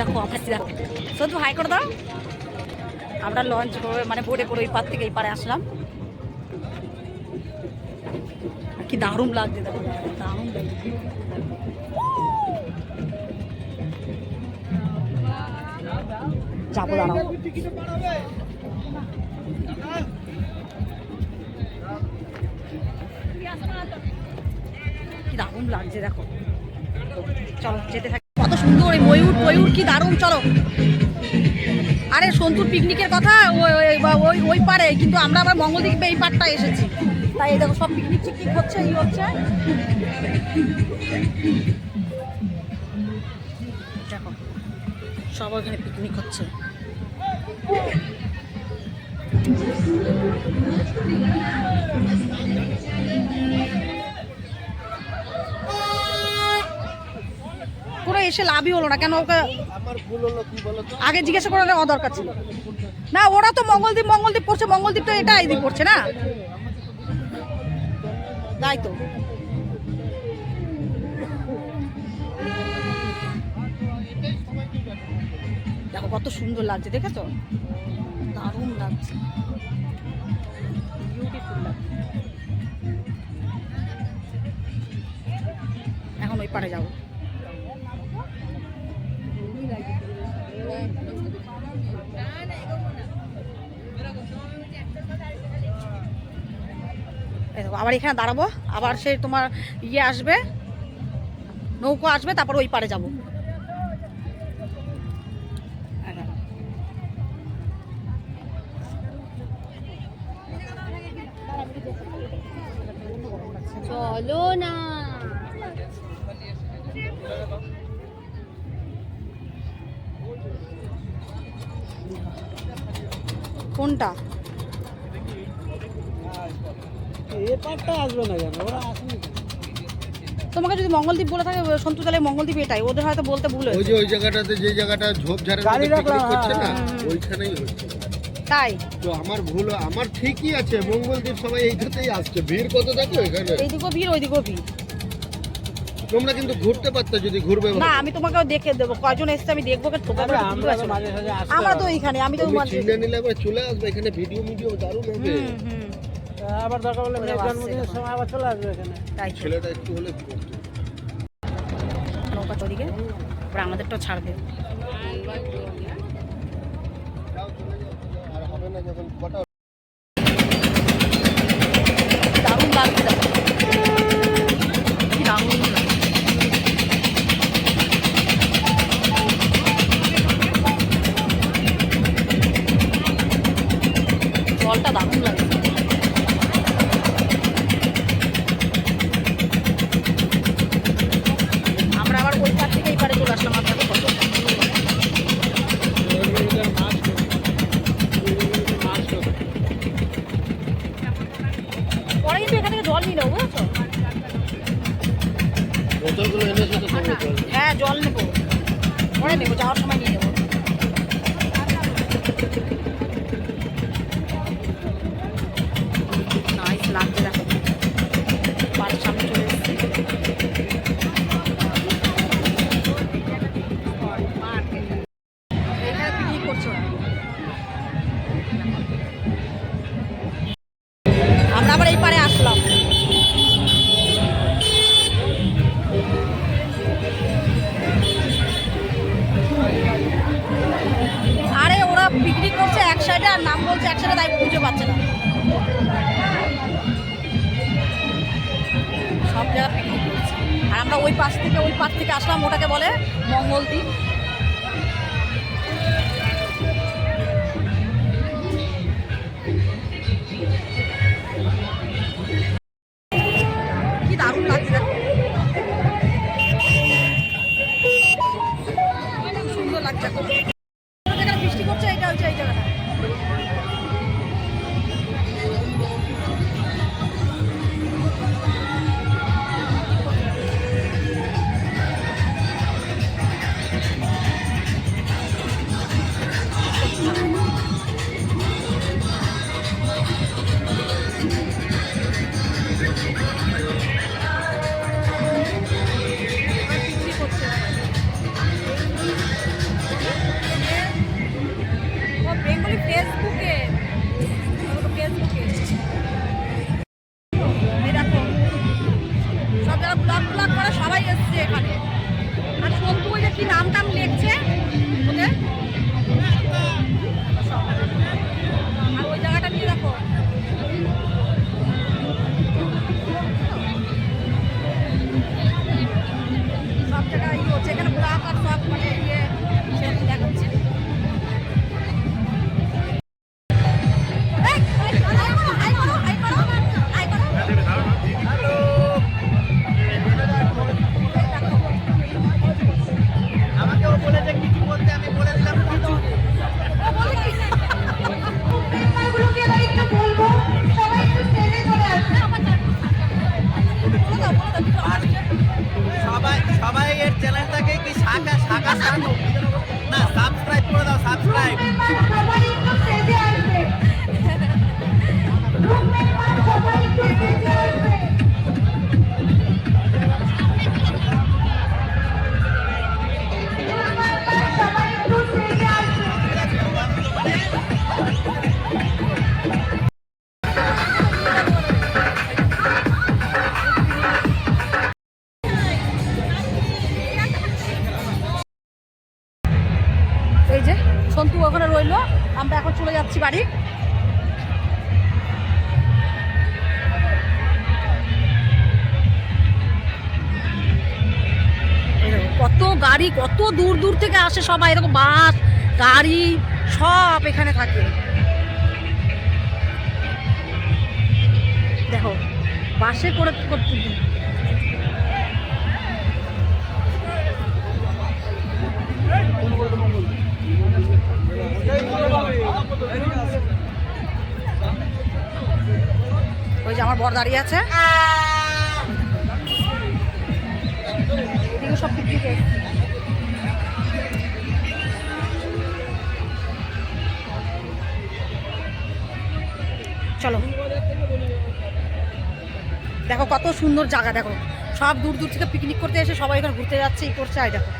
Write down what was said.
দেখো, আমরা দেখো। শুধু হাই করে দাও। আমরা লঞ্চ করে মানে বোটে করে ওই পার থেকে এই পারে আসলাম। কি লাগছে, দেখো। লাগছে। যাব, দাঁড়াও। কি দারুণ লাগছে, দেখো। চলো, যেতে থাকি। কত সুন্দর ময়ূর ময়ূর কি দারুণ, চলো। আরে, সন্তুর পিকনিকের কথা, ওই, ওই- পারে, কিন্তু আমরা আবার মঙ্গলদ্বীপ এই পারটা এসেছি। তাই এই দেখো, সব পিকনিক টিকনিক হচ্ছে এই হচ্ছে। দেখো, সব ওখানে পিকনিক হচ্ছে। কোনো এসে লাভই হলো না। কেন ওকে আগে জিজ্ঞাসা করার আমার দরকার ছিল। না ওরা তো মঙ্গলদ্বীপ মঙ্গলদ্বীপ পড়ছে মঙ্গলদ্বীপ তো এটা এদিক পড়ছে না? তাই তো। দেখো কত সুন্দর লাগছে দেখেছ? দারুণ লাগছে। বিউটিফুল লাগছে। এখন ওই পারে যাব। আবার এখানে দাঁড়াবো আবার সে তোমার ইয়ে আসবে নৌকো আসবে তারপর ওই পারে যাব। চলো না। কোনটা এ পারটা আসবে না কেন ওরা আসেনি কেন? তোমাকে যদি মঙ্গলদ্বীপ বলে থাকে সন্তু তাহলে মঙ্গলদ্বীপ এটাই। ওদের হয়তো বলতে ভুল ওই যে ওই জায়গাটাতে যে জায়গাটা রাখলাম, করছে না হ্যাঁ, হ্যাঁ। ওইখানেই হচ্ছে। তাই? তো আমার ভুল আমার ঠিকই আছে মঙ্গলদ্বীপ সবাই এইটাতেই আসছে। ভিড় কত দেখো এখানে? এইদিকেও ভিড় ওইদিকেও ভিড়। তোমরা কিন্তু ঘুরতে পারতে যদি ঘুরবে না আমি তোমাকেও দেখে দেবো। কয়জন এসছে আমি দেখব কে ঠোকা আমরা তো মাঝে সাঝে আমরা তো হবে। এইখানে আমি তো মাঝে- চিনে নিলে আবার চলে আসবে এখানে ভিডিও ভিডিও দারুণ হবে। হুম হুম। আবার দরকার হলে মেয়ের জন্মদিনের সময় আবার চলে আসবে এখানে। তাই ছেলেটা একটু হলে নৌকা চদিকে এবার আমাদেরটাও ছাড়বে। আর হবে না যখন কটা দারুণ লাগছে। দারুণ জলটা দারুণ লাগছে আমরা আবার ওই পার থেকে এই পারে চলে আসলাম আপনাদের কত পরে কিন্তু এখান থেকে জল নিয়ে নেব বুঝেছ বোতলগুলো এনেছো তো তোমরা জল হ্যাঁ জল নেব পরে নেব যাওয়ার সময় নিয়ে নেব। আর নাম বলছে, একসাথে তাই খুঁজে পাচ্ছে না। সব জায়গা আর আমরা ওই পাশ থেকে, ওই পাশ থেকে আসলাম, ওটাকে বলে মঙ্গলদ্বীপ 你脑子当灵。আমরা এখন চলে যাচ্ছি বাড়ি কত গাড়ি কত দূর দূর থেকে আসে সবাই এরকম বাস গাড়ি সব এখানে থাকে দেখো বাসে করে করতে যে আমার বর দাঁড়িয়ে আছে। সব চলো। দেখো কত সুন্দর জায়গা, দেখো। সব দূর দূর থেকে পিকনিক করতে এসে সবাই এখানে ঘুরতে যাচ্ছে, এই করছে আর দেখো।